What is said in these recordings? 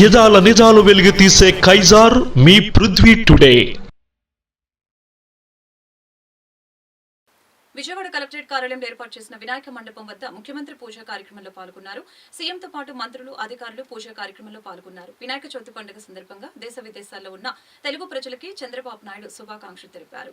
యదాల నిజాలు వెలుగు తీసే కైజార్ మీ పృథ్వీ టుడే. విజయవాడ కలెక్టరేట్ కార్యాలయంలో ఏర్పాటు చేసిన వినాయక మండపం వద్ద ముఖ్యమంత్రి పూజా కార్యక్రమంలో పాల్గొన్నారు. సీఎంతో పాటు మంత్రులు అధికారులు పూజా కార్యక్రమంలో పాల్గొన్నారు. వినాయక చవితి పండుగ సందర్భంగా దేశ విదేశాల్లో ఉన్న తెలుగు ప్రజలకి చంద్రబాబు నాయుడు శుభాకాంక్షలు తెలిపారు.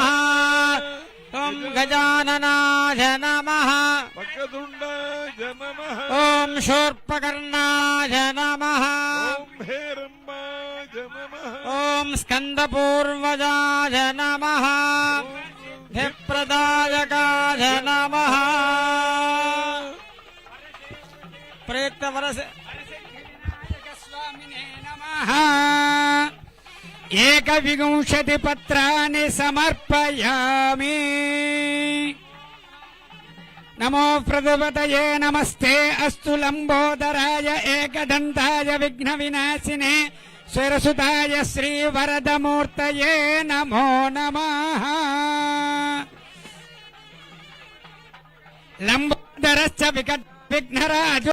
गजाननाथ नम पकदुंड नम ओं गजाननाय नमः ॐ शूर्पकर्णाय नमः ॐ नम प्रयुक्त धिप्रदायकाय नमः प्रयुक्तवरस नमः ఏకవింశతి పత్రాన్ని సమర్పయామి. నమో ప్రదుపతయే నమస్తే అస్తు లంబోదరాయ ఏకదంతాయ విఘ్న వినాశినే స్వరసుతాయ శ్రీవరదమూర్తయే నమో నమ. లంబోదరశ్చ వికట్ విఘ్నరాజు